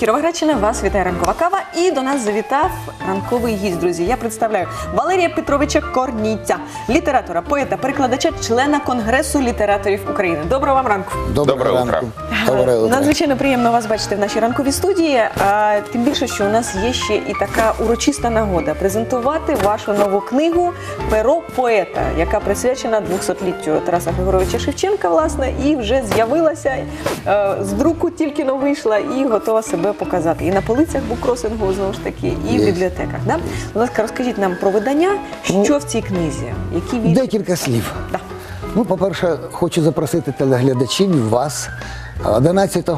Кіровоградщина. Вас вітає ранкова кава. І до нас завітав ранковий гість, друзі. Я представляю Валерія Петровича Корніця, літератора, поета, перекладача, члена Конгресу літераторів України. Доброго вам ранку. Доброго ранку. Доброе. Надзвичайно приємно вас бачити в нашій ранковій студії. А, тим більше, що у нас є ще і така урочиста нагода презентувати вашу нову книгу Перо поета, яка присвячена 200-літтю Тараса Григоровича Шевченка, власне, і вже з'явилася е, з друку тільки но вийшла і готова себе показати. І на полицях букросингу знову ж таки, і в Є. бібліотеках. Да? Будь ласка, розкажіть нам про видання, що в цій книзі, які від... Декілька слів. Да. Ну, по-перше, хочу запросити телеглядачів вас 11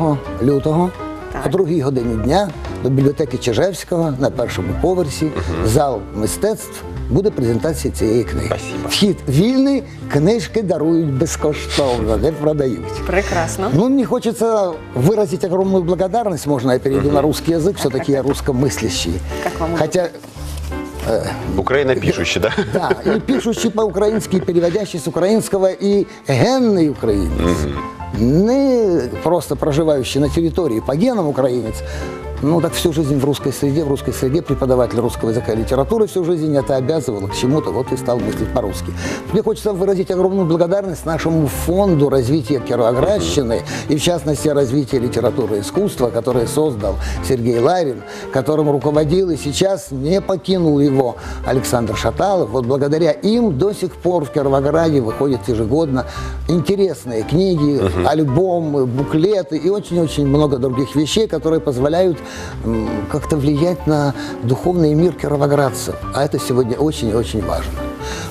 лютого Так. о другій годині дня до бібліотеки Чижевського на першому поверсі, зал мистецтв. Буде презентація цієї книги. Спасибо. Вхід вільний, книжки дарують безкоштовно, не продають. Прекрасно. Ну, мне хочется выразить огромную благодарность, можно я перейду на русский язык, все-таки я русскомыслящий. Как вам Хотя, Украина пишущая, да? да, и пишущий по-украински, и переводящий с украинского, и генный украинец. Не просто проживающий на территории по генам украинец, ну так всю жизнь в русской среде, в русской среде преподаватель русского языка и литературы всю жизнь это обязывало к чему-то, вот и стал мыслить по-русски. Мне хочется выразить огромную благодарность нашему фонду развития Кировоградщины и в частности развития литературы и искусства, который создал Сергей Ларин, которым руководил и сейчас не покинул его Александр Шаталов. Вот благодаря им до сих пор в Кировограде выходят ежегодно интересные книги, альбомы, буклеты и очень-очень много других вещей, которые позволяют как-то влиять на духовный мир кировоградцев. А это сегодня очень и очень важно.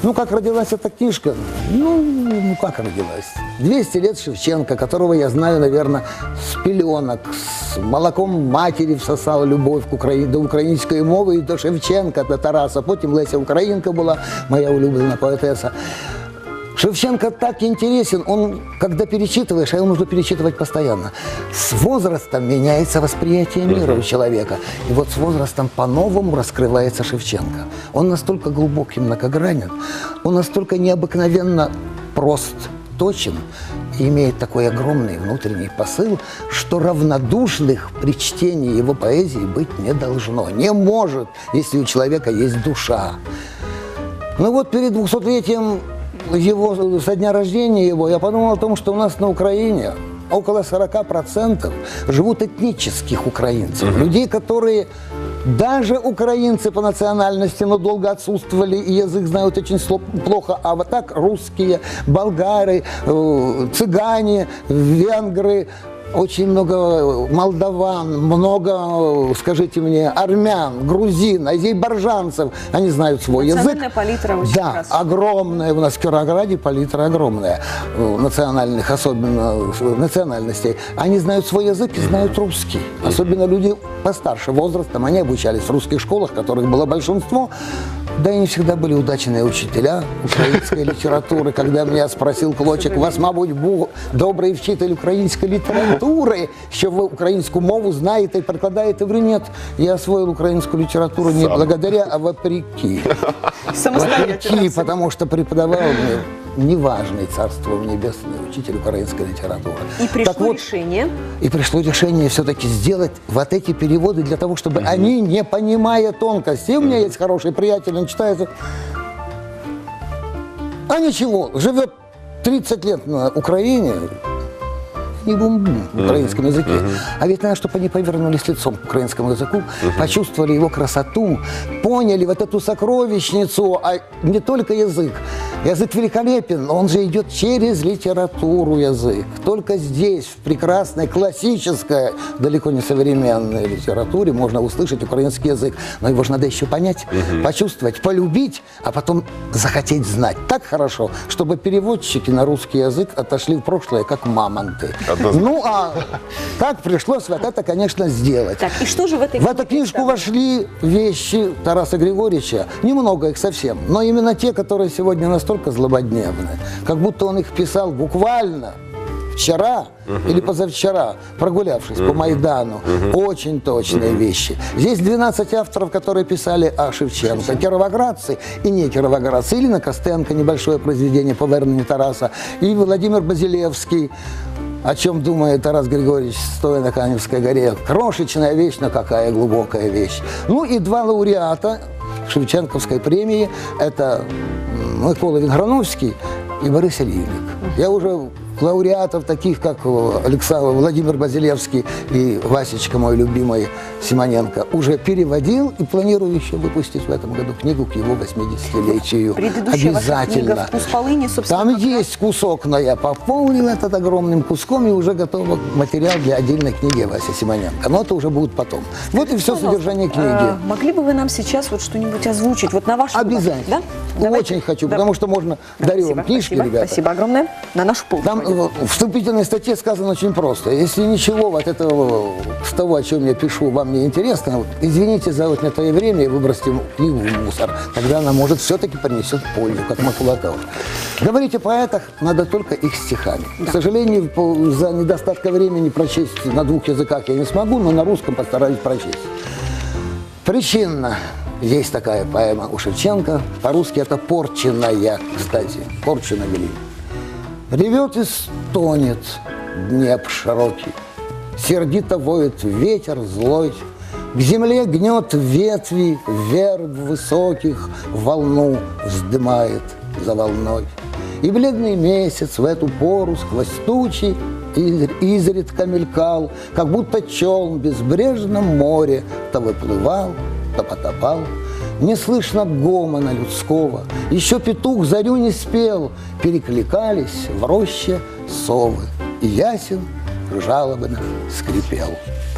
Ну, как родилась эта книжка? Ну, ну, как родилась? 200 лет Шевченко, которого я знаю, наверное, с пеленок, с молоком матери всосал любовь к Украине, до української мови і до Шевченка, до Тараса. Потім Леся Українка була, моя улюблена поетеса. Шевченко так интересен, он, когда перечитываешь, а его нужно перечитывать постоянно, с возрастом меняется восприятие мира у человека. И вот с возрастом по-новому раскрывается Шевченко. Он настолько глубокий, многогранен, он настолько необыкновенно прост, точен и имеет такой огромный внутренний посыл, что равнодушных при чтении его поэзии быть не должно. Не может, если у человека есть душа. Ну вот перед 200-летием его, со дня рождения его, я подумал о том, что у нас на Украине около 40% живут этнических украинцев. Людей, которые даже украинцы по национальности, но долго отсутствовали, и язык знают очень плохо, а вот так русские, болгары, э, цыгане, венгры, очень много молдаван, много, скажите мне, армян, грузин, азербайджанцев. Они знают свой язык. Палитра очень Да, красивая. огромная. У нас в Кировограде палитра огромная. э, Национальных, особенно э, национальностей. Они знают свой язык и знают русский. Особенно люди постарше возрастом. Они обучались в русских школах, которых было большинство. Да и не всегда были удачные учителя украинской литературы. Когда меня спросил Клочек, вас, мабуть, був добрий вчитель української літератури, що ви українську мову знаєте і перекладаєте? Говорю, нет, я освоил украинскую литературу не Сам. благодаря, а вопреки. Самостоятельно. Вопреки, потому что преподавал мне неважный царство небесное учитель украинской литературы. И пришло Так вот, решение. и пришло решение все-таки сделать вот эти переводы для того, чтобы они, не понимая тонкостей, у меня есть хороший приятель, он читает, а ничего, живет 30 лет на Украине, не бум-бум в украинском языке. А ведь надо, чтобы они повернулись лицом к украинскому языку, почувствовали его красоту, поняли вот эту сокровищницу, а не только язык. Язык великолепен, он же идет через литературу язык. Только здесь, в прекрасной, классической, далеко не современной литературе можно услышать украинский язык. Но его же надо еще понять, почувствовать, полюбить, а потом захотеть знать. Так хорошо, чтобы переводчики на русский язык отошли в прошлое, как мамонты. Однозначно. Ну, а так пришлось вот это, конечно, сделать. Так, и что же в этой В эту книжку вошли вещи Тараса Григорьевича, немного их совсем, но именно те, которые сегодня настолько злободневны, как будто он их писал буквально вчера или позавчера, прогулявшись по Майдану. Очень точные вещи. Здесь 12 авторов, которые писали о Шевченко. Кировоградцы и не кировоградцы. Илина Костенко, небольшое произведение по Вернине Тараса. И Владимир Базилевский. О чем думает Тарас Григорьевич, стоя на Каневской горе. Крошечная вещь, но какая глубокая вещь. Ну и два лауреата Шевченковской премии. Это Микола Венграновский и Борис Ильинник. Я уже лауреатов, таких как Александр Владимир Базилевский и Васечка, мой любимый Симоненко, уже переводил и планирую еще выпустить в этом году книгу к его 80-летию. Предыдущая ваша книга Обязательно. «Вкус полыни», Там есть кусок, но я пополнил этот огромным куском и уже готов материал для отдельной книги Вася Симоненко. Но это уже будет потом. Вот и все содержание книги. а, могли бы вы нам сейчас вот что-нибудь озвучить? Вот на ваш Обязательно. Да? Давайте. Очень хочу, Да. потому что можно дарю вам книжки, спасибо, ребята. Спасибо огромное. На нашу полку. Там пойдет. э, в вступительной статье сказано очень просто. Если ничего вот этого, с того, о чем я пишу, вам не интересно, вот, извините за отнятое время и выбросьте книгу в мусор. Тогда она, может, все-таки принесет пользу, как макулатура. Говорить о поэтах надо только их стихами. К сожалению, за недостатка времени прочесть на двух языках я не смогу, но на русском постараюсь прочесть. Причинно. Есть такая поэма у Шевченко. По-русски это «порченная», кстати. «Порчена глина». Ревет и стонет Днеп широкий, Сердито воет ветер злой, К земле гнет ветви верб высоких, Волну вздымает за волной. И бледный месяц в эту пору сквозь тучи из- изредка мелькал, Как будто челн в безбрежном море То выплывал, то потопал. Не слышно гомона людского, Еще петух зарю не спел, Перекликались в роще совы, И ясен жалобно скрипел.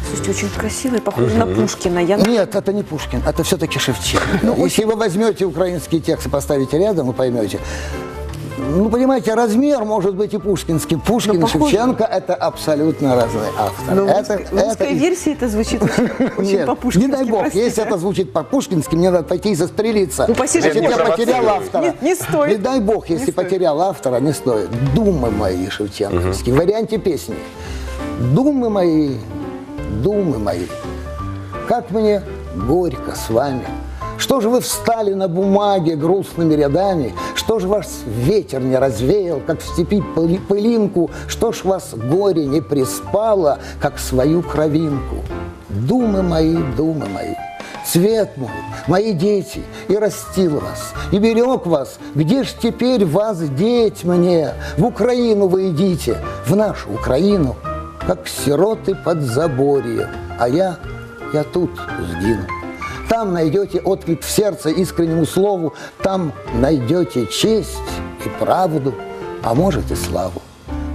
Слушайте, очень красиво и похоже на Пушкина. Я Нет, это не Пушкин, это все-таки Шевченко. Если вы возьмете украинский текст и поставите рядом, вы поймете. Ну, понимаете, размер может быть и пушкинский. Пушкин и похоже. Шевченко – это абсолютно разные авторы. Но в это, русской, в русской это- версии это звучит очень, по-пушкински. не дай бог, простите. если это звучит по-пушкински, мне надо пойти и застрелиться. Упаси Значит, я потерял автора. Не- не стоит. Не дай бог, если Не стоит. потерял автора, не стоит. Думы мои шевченковские, в варианте песни. Думы мои, думы мои, как мне горько с вами. Что же вы встали на бумаге грустными рядами? Что ж вас ветер не развеял, как в степи пыли- пылинку? Что ж вас горе не приспало, как свою кровинку? Думы мои, думы мои, цвет мой, мои дети, и растил вас, и берег вас. Где ж теперь вас деть мне? В Украину вы идите, в нашу Украину, как сироты под заборьем, а я, я тут сгину. Там найдете отклик в сердце искреннему слову, там найдете честь и правду, а может и славу.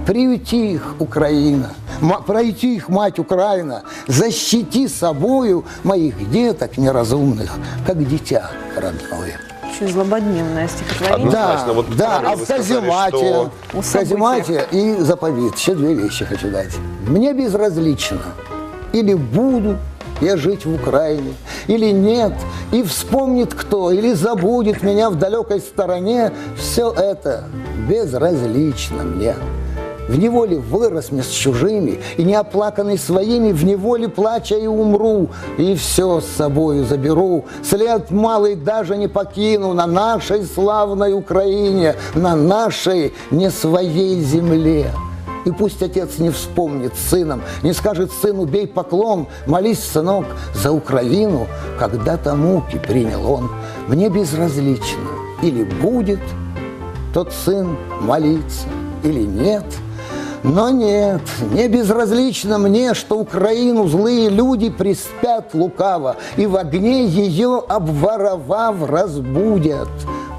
Приюти их, Украина, пройти их, мать Украина, защити собою моих деток неразумных, как дитя родное. Очень злободневное стихотворение. Однозначно, Да, вот да, а в каземате и заповедь. Еще две вещи хочу дать. Мне безразлично, или буду я жить в Украине, или нет, и вспомнит кто, или забудет меня в далекой стороне, все это безразлично мне. В неволе вырос мне с чужими, и не оплаканный своими, в неволе плача и умру, и все с собою заберу. След малый даже не покину на нашей славной Украине, на нашей не своей земле. И пусть отец не вспомнит сыном, не скажет сыну, бей поклон, молись, сынок, за Украину, когда-то муки принял он. Мне безразлично, или будет тот сын молиться или нет. Но нет, не безразлично мне, что Украину злые люди приспят лукаво и в огне ее обворовав разбудят.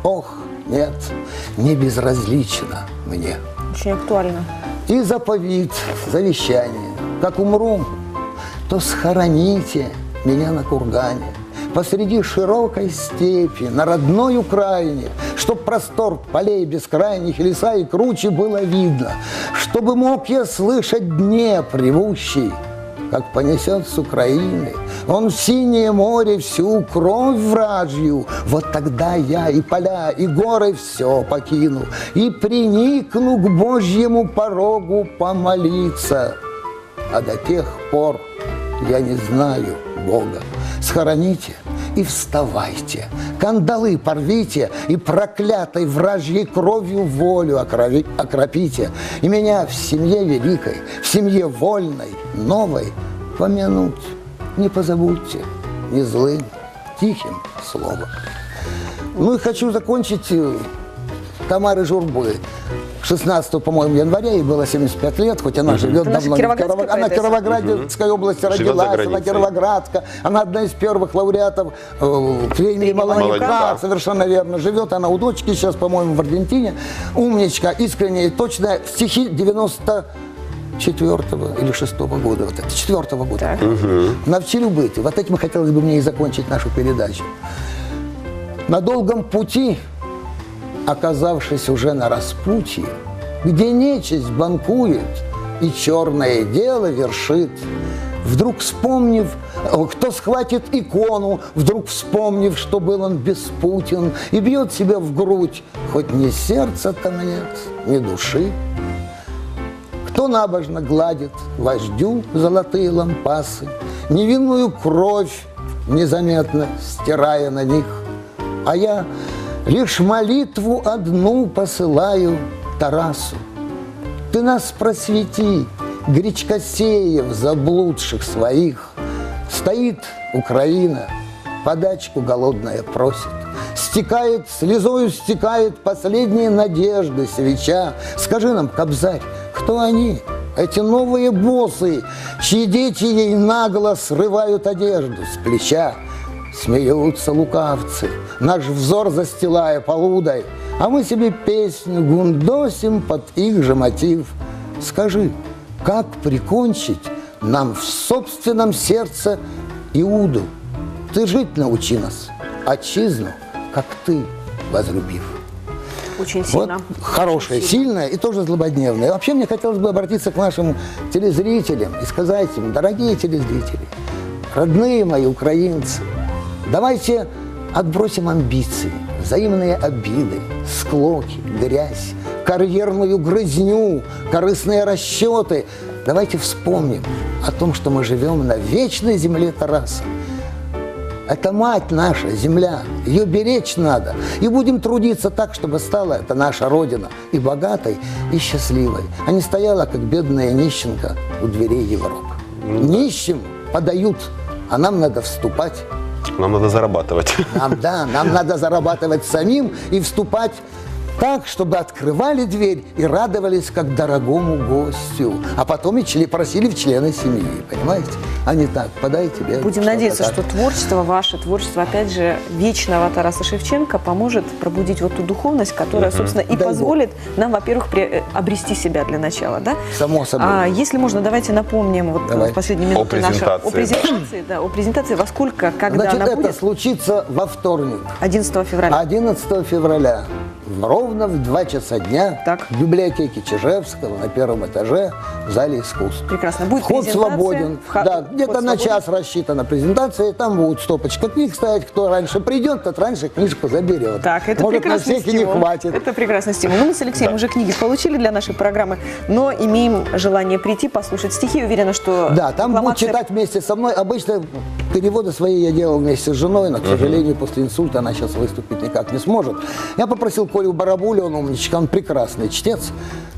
Ох, нет, не безразлично мне. Очень актуально. И заповедь, завещание. Как умру, то схороните меня на кургане посреди широкой степи, на родной Украине, чтоб простор полей бескрайних, леса и круче было видно, чтобы мог я слышать Днепр ревущий, как понесет с Украины. Он в синее море всю кровь вражью. Вот тогда я и поля, и горы все покину, и приникну к Божьему порогу помолиться. А до тех пор я не знаю Бога. Схороните и вставайте. Кандалы порвите и проклятой вражьей кровью волю окропите. И меня в семье великой, в семье вольной, новой помянуть не позабудьте ни злым, тихим словом. Ну и хочу закончить Тамары Журбы. 16, по-моему, января, ей было 75 лет, хоть она живет наша давно. не кировоградская Она в. Кировоградской области Живет за родилась, она кировоградка. Она одна из первых лауреатов э, премии Маланюка. Маланюка. Совершенно верно. Живет она у дочки сейчас, по-моему, в Аргентине. Умничка, искренняя и точная. Стихи 94 или 6 года. Вот это, 4 года. Так. Навчили быть. Вот этим хотелось бы мне и закончить нашу передачу. На долгом пути, оказавшись уже на распутье, где нечисть банкует и черное дело вершит, вдруг вспомнив, э, кто схватит икону, вдруг вспомнив, что был он беспутен, и бьет себя в грудь, хоть ни сердца там нет, ни души, кто набожно гладит вождю золотые лампасы, Невинную кровь незаметно стирая на них. А я лишь молитву одну посылаю Тарасу. Ты нас просвети, гречкосеев заблудших своих. Стоит Украина, подачку голодная просит. Стекает, слезою стекает последние надежды свеча. Скажи нам, Кобзарь, кто они? Эти новые боссы, чьи дети ей нагло срывают одежду с плеча. Смеются лукавцы, наш взор застилая полудой, А мы себе песню гундосим под их же мотив. Скажи, как прикончить нам в собственном сердце Иуду? Ты жить научи нас, отчизну, как ты возлюбив. Очень Вот сильно. хорошее, Очень сильно. сильное и тоже злободневное. Вообще мне хотелось бы обратиться к нашим телезрителям и сказать им, дорогие телезрители, родные мои украинцы, давайте отбросим амбиции, взаимные обиды, склоки, грязь, карьерную грызню, корыстные расчеты. Давайте вспомним о том, что мы живем на вечной земле Тараса. Это мать наша, земля. Ее беречь надо. И будем трудиться так, чтобы стала эта наша Родина и богатой, и счастливой, а не стояла, как бедная нищенка у дверей Европы. Нищим подают, а нам надо вступать. Нам надо зарабатывать. Нам, да, нам надо зарабатывать самим и вступать так, чтобы открывали дверь и радовались как дорогому гостю. А потом и просили в члены семьи, понимаете? А не так, подай тебе. Будем надеяться, так. что творчество ваше, творчество, опять же, вечного Тараса Шевченко поможет пробудить вот ту духовность, которая, собственно, и Дай Бог. позволит нам, во-первых, пре- э, обрести себя для начала, да? Само собой. А если можно, давайте напомним вот Давай. в последние минуты О презентации. о презентации, да, о презентации, во сколько, когда Значит, она это будет? случится во вторник, 11 февраля. 11 февраля. Ровно в 2 часа дня Так. в библиотеке Чижевского на первом этаже в зале искусств. Прекрасно. Будет Вход свободен. вход- да, где-то на свободен. час рассчитана презентация. Там будет стопочка книг стоять. Кто раньше придет, тот раньше книжку заберет. Так, это Может, на всех и не стимул. хватит. Это прекрасный стимул. Ну, мы с Алексеем уже книги получили для нашей программы, но имеем желание прийти, послушать стихи. Уверена, что Да, там будут декламация- читать вместе со мной. Обычно переводы свои я делал вместе с женой, но, к сожалению, после инсульта она сейчас выступить никак не сможет. Я попросил Колю Барабуля, он умничка, он прекрасный чтец,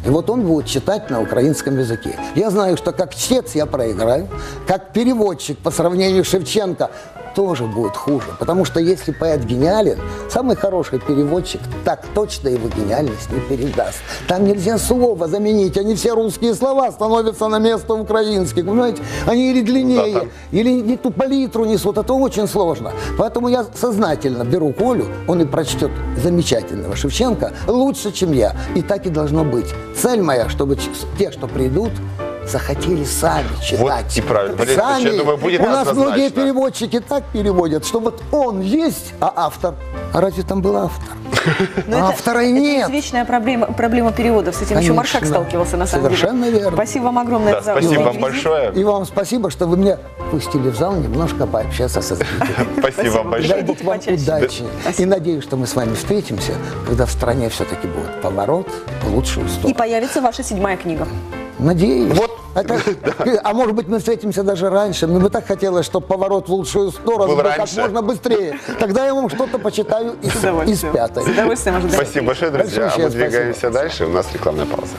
и вот он будет читать на украинском языке. Я знаю, что как чтец я проиграю, как переводчик по сравнению с Шевченко тоже будет хуже, потому что если поэт гениален, самый хороший переводчик так точно его гениальность не передаст. Там нельзя слово заменить, они все русские слова становятся на место украинских, понимаете? Они или длиннее, Да, там. или не ту палитру несут, это очень сложно. Поэтому я сознательно беру Колю, он и прочтет замечательного Шевченко лучше, чем я. И так и должно быть. Цель моя, чтобы те, что придут, захотели сами читать. и правильно. Ильич, я думаю, будет У нас однозначно. многие переводчики так переводят, что вот он есть, а автор. А разве там был автор? Но это- Автора и это нет. извечная проблема, проблема переводов. С этим еще Конечно. Маршак сталкивался, на самом Совершенно деле. верно. Спасибо вам огромное Да, за спасибо вам визит. большое. И вам спасибо, что вы меня пустили в зал немножко пообщаться со зрителями. Спасибо вам большое. Вам удачи. И надеюсь, что мы с вами встретимся, когда в стране все-таки будет поворот в лучшую И появится ваша седьмая книга. Надеюсь. Вот Это, а может быть, мы встретимся даже раньше. Мне бы так хотелось, чтобы поворот в лучшую сторону Был как можно быстрее. Тогда я вам что-то почитаю из, из пятой. С удовольствием. Спасибо большое, друзья. Большое А мы спасибо. двигаемся дальше. У нас рекламная пауза.